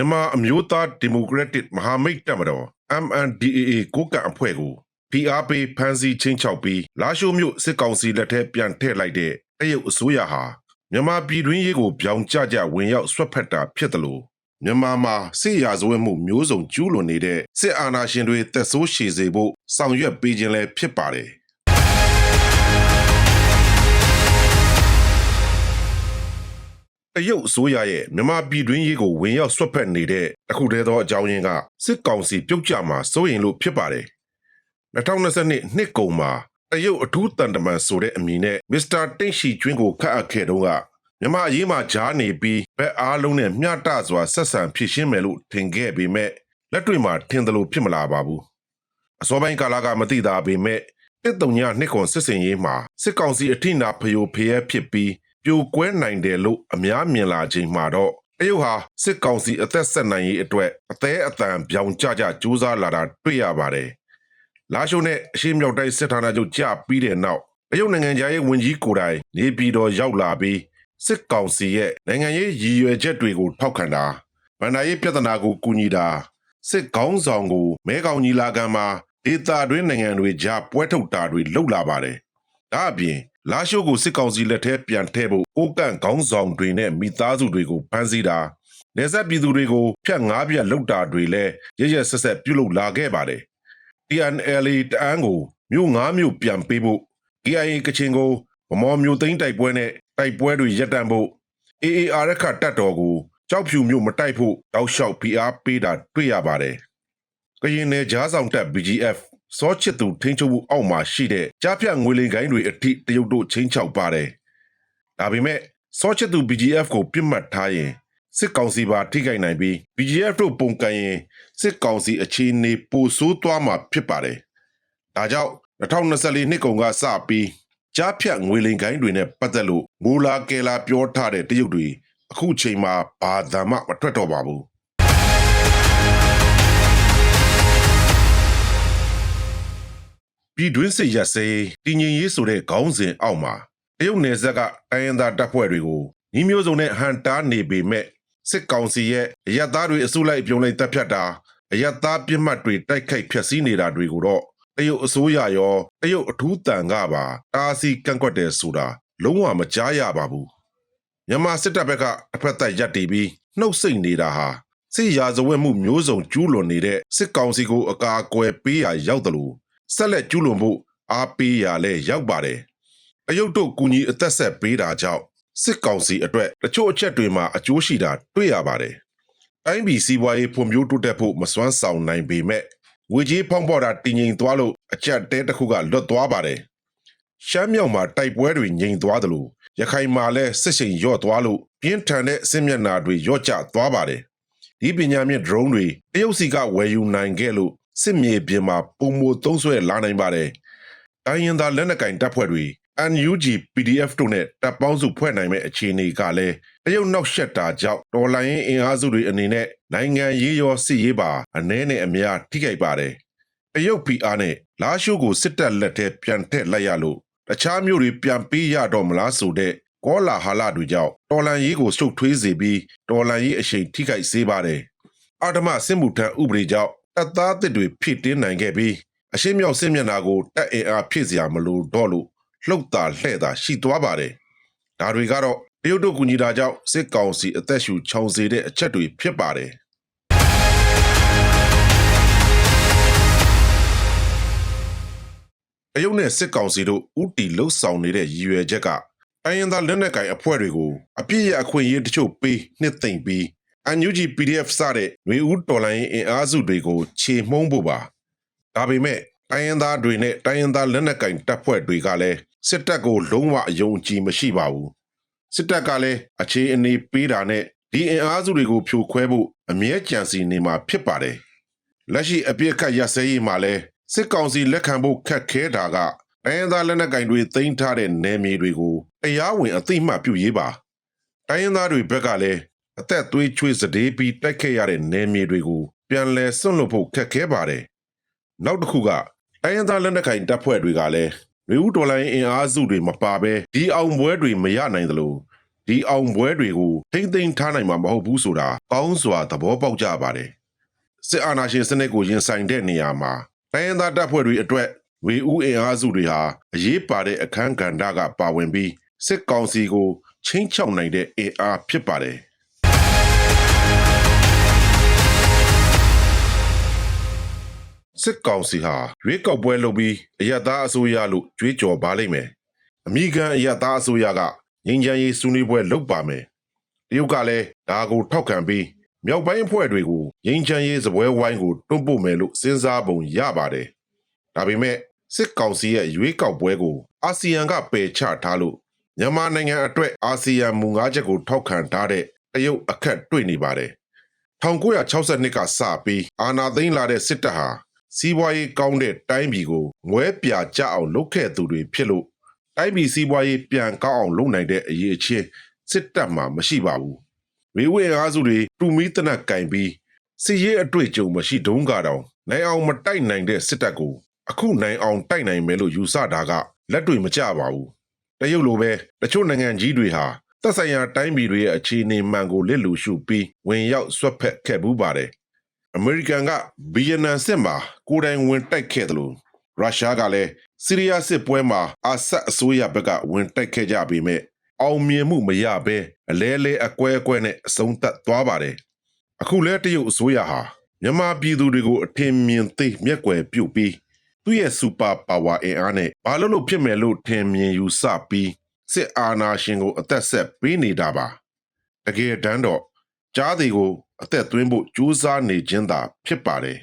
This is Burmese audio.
မြန်မာအမျိုးသားဒီမိုကရက်တစ်မဟာမိတ်တပ်မတော် MNDAA ကိုကန့်အဖွဲ့ကို PRP ဖမ်းဆီးချင်းချောက်ပြီးလာရှိုးမြို့စစ်ကောင်စီလက်ထက်ပြန်ထည့်လိုက်တဲ့တရုတ်အစိုးရဟာမြန်မာပြည်တွင်းရေးကိုပြောင်းကျကျဝင်ရောက်ဆွတ်ဖက်တာဖြစ်တယ်လို့မြန်မာမှာစစ်ရာဇဝတ်မှုမျိုးစုံကျူးလွန်နေတဲ့စစ်အာဏာရှင်တွေသက်ဆိုးရှည်စေဖို့ဆောင်ရွက်ပေးခြင်းလည်းဖြစ်ပါတယ် တရုတ်အစိုးရရဲ့မြန်မာပြည်တွင်းရေးကိုဝင်ရောက်ဆွတ်ဖက်နေတဲ့တခုတည်းသောအကြောင်းရင်းကစစ်ကောင်စီပြုတ်ကျမှာစိုးရင်လို့ဖြစ်ပါတယ်။2022နှစ်ကုန်မှာတရုတ်အထူးတန်တမန်ဆိုတဲ့အမည်နဲ့မစ္စတာတင့်ရှီကျွင်းကိုခတ်အပ်ခဲ့တုန်းကမြန်မာအရေးမှာဂျားနေပြီးဘက်အားလုံးနဲ့မျှတစွာဆက်ဆံဖြစ်ရှင်းမယ်လို့ထင်ခဲ့ပေမဲ့လက်တွေ့မှာထင်တယ်လို့ဖြစ်မလာပါဘူး။အစောပိုင်းကာလကမသိတာပေမဲ့တစ်တုံညနှစ်ခွန်စစ်စင်ရေးမှာစစ်ကောင်စီအထိနာဖယိုဖျဲဖြစ်ပြီး ပြိုကွဲနိုင်တယ်လို့အများမြင်လာချိန်မှာတော့တရုတ်ဟာစစ်ကောင်စီအသက်ဆက်နိုင်ရေးအတွက်အသေးအတန်ပြောင်ကျကျကြိုးစားလာတာတွေ့ရပါတယ်။လာရှိုးနဲ့အရှိမြောက်တိုင်းစစ်ဌာနချုပ်ကြပြီးတဲ့နောက်တရုတ်နိုင်ငံသားရေးဝန်ကြီးကိုယ်တိုင်နေပြည်တော်ရောက်လာပြီးစစ်ကောင်စီရဲ့နိုင်ငံရေးရည်ရွယ်ချက်တွေကိုထောက်ခံတာဗန္ဒာရေးပြဿနာကိုကူညီတာစစ်ကောင်းဆောင်ကိုမဲကောင်ကြီးလာကံမှာဒေတာတွင်းနိုင်ငံတွေကြားပွဲထုတ်တာတွေလုပ်လာပါတယ်။ဒါအပြင် လာရှိုးကိုစစ်ကောင်စီလက်ထဲပြန်ထည့်ဖို့ကိုကန့်ခေါင်းဆောင်တွေနဲ့မိသားစုတွေကိုဖမ်းဆီးတာနေဆက်ပြည်သူတွေကိုဖြတ်ငားပြတ်လုပ်တာတွေလည်းရရဆက်ဆက်ပြုလုပ်လာခဲ့ပါတယ်။ TNLA တအန်းကိုမြို့ငါးမြို့ပြန်ပေးဖို့ KIA ကချင်ကိုဗမော်မြို့သိမ်းတိုက်ပွဲနဲ့တိုက်ပွဲတွေရပ်တန့်ဖို့ AAR ခတ်တပ်တော်ကိုကြောက်ဖြူမြို့မတိုက်ဖို့တောက်လျှောက် PR ပေးတာတွေ့ရပါတယ်။ကရင်နယ်ကြားဆောင်တပ် BGF စောချစ်သူထိန်းချုပ်မှုအောက်မှာရှိတဲ့ကြားဖြတ်ငွေလိမ်ကိုင်းတွေအထိတရုတ်တို့ချင်းချောက်ပါတယ်။ဒါပေမဲ့စောချစ်သူ BGF ကိုပြစ်မှတ်ထားရင်စစ်ကောင်စီပါထိခိုက်နိုင်ပြီး BGF တို့ပုံကန်ရင်စစ်ကောင်စီအခြေအနေပိုဆိုးသွားမှာဖြစ်ပါတယ်။ဒါကြောင့်2024နှစ်ကုန်ကစပြီးကြားဖြတ်ငွေလိမ်ကိုင်းတွေနဲ့ပတ်သက်လို့မူလာကယ်လာပြောထားတဲ့တရုတ်တွေအခုချိန်မှာဘာသာမှမထွက်တော့ပါဘူး။ ပြည်တွင်းစစ်ရက်စေးတည်ငြိမ်ရေးဆိုတဲ့ခေါင်းစဉ်အောက်မှာတရုတ်နယ်စပ်ကတိုင်းရင်းသားတပ်ဖွဲ့တွေကိုညီမျိုးစုံနဲ့ဟန်တားနေပေမဲ့စစ်ကောင်စီရဲ့အရက်သားတွေအစုလိုက်ပြုံလိုက်တပ်ဖြတ်တာအရက်သားပြစ်မှတ်တွေတိုက်ခိုက်ဖျက်ဆီးနေတာတွေကိုတော့တရုတ်အစိုးရရောတရုတ်အထူးတန်ကပါတားဆီးကန့်ကွက်တယ်ဆိုတာလုံးဝမကြားရပါဘူးမြန်မာစစ်တပ်ဘက်ကအဖက်သက်ရပ်တည်ပြီးနှုတ်ဆက်နေတာဟာစစ်ရာဇဝတ်မှုမျိုးစုံကျူးလွန်နေတဲ့စစ်ကောင်စီကိုအကာအကွယ်ပေးရာရောက်တယ်လို့ ဆက်လက်ကျူးလွန်ဖို့အားပေးရလဲရောက်ပါတယ်။အယုတ်တို့ကူညီအသက်ဆက်ပေးတာကြောင့်စစ်ကောင်စီအတွက်တချို့အချက်တွေမှာအကျိုးရှိတာတွေ့ရပါတယ်။တိုင်းပြည်စီးပွားရေးဖွံ့ဖြိုးတိုးတက်ဖို့မစွမ်းဆောင်နိုင်ပေမဲ့ဝေကြီးဖောင်းပေါ်တာတည်ငြိမ်သွားလို့အချက်တဲတစ်ခုကလွတ်သွားပါတယ်။ရှမ်းမြောက်မှာတိုက်ပွဲတွေငြိမ်သွားတယ်လို့ရခိုင်မှာလည်းစစ်ရှိန်ရော့သွားလို့ပြင်းထန်တဲ့အစင်မျက်နာတွေရော့ကျသွားပါတယ်။ဒီပညာမြင့် drone တွေတရုတ်စီကဝယ်ယူနိုင်ခဲ့လို့ စစ်မြေပြင်မှာပုံမသုံးဆွဲလာနိုင်ပါတယ်။တိုင်းရင်းသားလက်နက်ကင်တပ်ဖွဲ့တွေ NUG PDF တို့နဲ့တပ်ပေါင်းစုဖွဲ့နိုင်မဲ့အခြေအနေကလည်းတရုတ်နောက်ရှက်တာကြောင့်တော်လိုင်းရင်အင်အားစုတွေအနေနဲ့နိုင်ငံရေးရောစစ်ရေးပါအနှဲနဲ့အများထိခိုက်ပါတယ်။တရုတ် PR နဲ့လာရှိုးကိုစစ်တပ်လက်ထဲပြန်ထည့်လိုက်ရလို့တခြားမျိုးတွေပြန်ပေးရတော့မလားဆိုတဲ့ကောလာဟာလတွေကြောင့်တော်လန်ရေးကိုစုပ်ထွေးစေပြီးတော်လန်ရေးအရှိန်ထိခိုက်စေပါတယ်။အာဓမစစ်မှုထမ်းဥပဒေကြောင့် တပ်သားတစ်တွေဖြစ်တင်းနိုင်ခဲ့ပြီးအရှိမြောက်စစ်မျက်နှာကိုတက်အင်အားဖြစ်စရာမလိုတော့လို့လှုပ်တာလှဲ့တာရှိသွားပါတယ်။ဒါတွေကတော့တရုတ်တို့ကူညီတာကြောင့်စစ်ကောင်စီအသက်ရှူချောင်စေတဲ့အချက်တွေဖြစ်ပါတယ်။တရုတ်နဲ့စစ်ကောင်စီတို့ဥတီလှုပ်ဆောင်နေတဲ့ရည်ရွယ်ချက်ကတိုင်းရင်းသားလက်နက်ကိုင်အဖွဲ့တွေကိုအပြည့်ရအခွင့်အရေးတချို့ပေးနှစ်သိမ့်ပြီး NUG PDF စတဲ့ຫນွေဦးတော်လိုင်းအင်အားစုတွေကိုခြေမှုန်းဖို့ပါဒါပေမဲ့တိုင်းရင်းသားတွေနဲ့တိုင်းရင်းသားလက်နက်ကင်တပ်ဖွဲ့တွေကလည်းစစ်တပ်ကိုလုံးဝအယုံကြည်မရှိပါဘူးစစ်တပ်ကလည်းအခြေအနေပေးတာနဲ့ဒီအင်အားစုတွေကိုဖြိုခွဲဖို့အမြဲကြံစီနေမှာဖြစ်ပါတယ်လက်ရှိအပြစ်ခတ်ရစဲရေးမှာလဲစစ်ကောင်စီလက်ခံဖို့ခက်ခဲတာကတိုင်းရင်းသားလက်နက်ကင်တွေသိမ်းထားတဲ့နယ်မြေတွေကိုတရားဝင်အသိမှတ်ပြုရေးပါတိုင်းရင်းသားတွေဘက်ကလည်း အသက်သွေးချွေးစဒေးပြီးတိုက်ခဲ့ရတဲ့နယ်မြေတွေကိုပြန်လည်စွန့်လွတ်ဖို့ခက်ခဲပါတယ်။နောက်တစ်ခုကတိုင်းရင်းသားလက်နက်ကိုင်တပ်ဖွဲ့တွေကလည်းလူဦးဒေါ်လာအင်အားစုတွေမပါဘဲဒီအောင်ပွဲတွေမရနိုင်သလိုဒီအောင်ပွဲတွေကိုထိမ့်သိမ်းထားနိုင်မှာမဟုတ်ဘူးဆိုတာကောင်းစွာသဘောပေါက်ကြပါတယ်စစ်အာဏာရှင်စနစ်ကိုရင်ဆိုင်တဲ့နေရာမှာတိုင်းရင်းသားတပ်ဖွဲ့တွေအတွက်ဝေဦးအင်အားစုတွေဟာအရေးပါတဲ့အခန်းကဏ္ဍကပါဝင်ပြီးစစ်ကောင်စီကိုချင်းချောက်နိုင်တဲ့အင်အားဖြစ်ပါတယ် စစ်ကောင်စီဟာရွေးကောက်ပွဲလုပ်ပြီးအယက်သားအစိုးရလို့ကြွေးကြော်ပါလိမ့်မယ်။အမိကန်အယက်သားအစိုးရကငင်းချမ်းရေးဆွေးနွေးပွဲလုပ်ပါမယ်။တရုတ်ကလည်းဒါကိုထောက်ခံပြီးမြောက်ပိုင်းအဖွဲ့တွေကိုငင်းချမ်းရေးစပွဲဝိုင်းကိုတွန်းပို့မယ်လို့စဉ်းစားပုံရပါတယ်။ဒါပေမဲ့စစ်ကောင်စီရဲ့ရွေးကောက်ပွဲကိုအာဆီယံကပယ်ချထားလို့မြန်မာနိုင်ငံအတွက်အာဆီယံမူ၅ချက်ကိုထောက်ခံထားတဲ့တရုတ်အခက်တွေ့နေပါတယ်။1962ကစပြီးအာနာသိန်းလာတဲ့စစ်တပ်ဟာ စီးပွားရေးကောင်းတဲ့တိုင်းပြည်ကိုငွဲပြကြအောင်လုပ်ခဲ့သူတွေဖြစ်လို့တိုင်းပြည်စီးပွားရေးပြန်ကောင်းအောင်လုပ်နိုင်တဲ့အရေးအချင်းစစ်တပ်မှာမရှိပါဘူး။ဝေဝေအားစုတွေတူမီတနက်ကင်ပြီးစီရေးအတွေ့အကြုံမရှိတုံးကတော့နိုင်အောင်မတိုက်နိုင်တဲ့စစ်တပ်ကိုအခုနိုင်အောင်တိုက်နိုင်မယ်လို့ယူဆတာကလက်တွေ့မကျပါဘူး။တရုတ်လိုပဲတချို့နိုင်ငံကြီးတွေဟာသက်ဆိုင်ရာတိုင်းပြည်တွေရဲ့အခြေအနေမှန်ကိုလစ်လူရှုပြီးဝင်ရောက်ဆွတ်ဖက်ခဲ့မှုပါတယ်။ အမေရိကန်ကဗီယက်နမ်စစ်မှာကိုယ်တိုင်ဝင်တိုက်ခဲ့တယ်လို့ရုရှားကလည်းဆီးရီးယားစစ်ပွဲမှာအာဆတ်အစိုးရဘက်ကဝင်တိုက်ခဲ့ကြပေမဲ့အောင်မြင်မှုမရဘဲအလဲလဲအကွဲအကွဲနဲ့အဆုံးသတ်သွားပါတယ်။အခုလဲတရုတ်အစိုးရဟာမြန်မာပြည်သူတွေကိုအထင်မြင်သိမျက်ကွယ်ပြုတ်ပြီးသူ့ရဲ့စူပါပါဝါအင်အားနဲ့ဘာလို့လို့ဖြစ်မယ်လို့ထင်မြင်ယူဆပြီးစစ်အာဏာရှင်ကိုအသက်ဆက်ပေးနေတာပါတကယ်တမ်းတော့ ကြားသည်ကိုအသက်သွင်းဖို့ကြိုးစားနေခြင်းသာဖြစ်ပါတယ်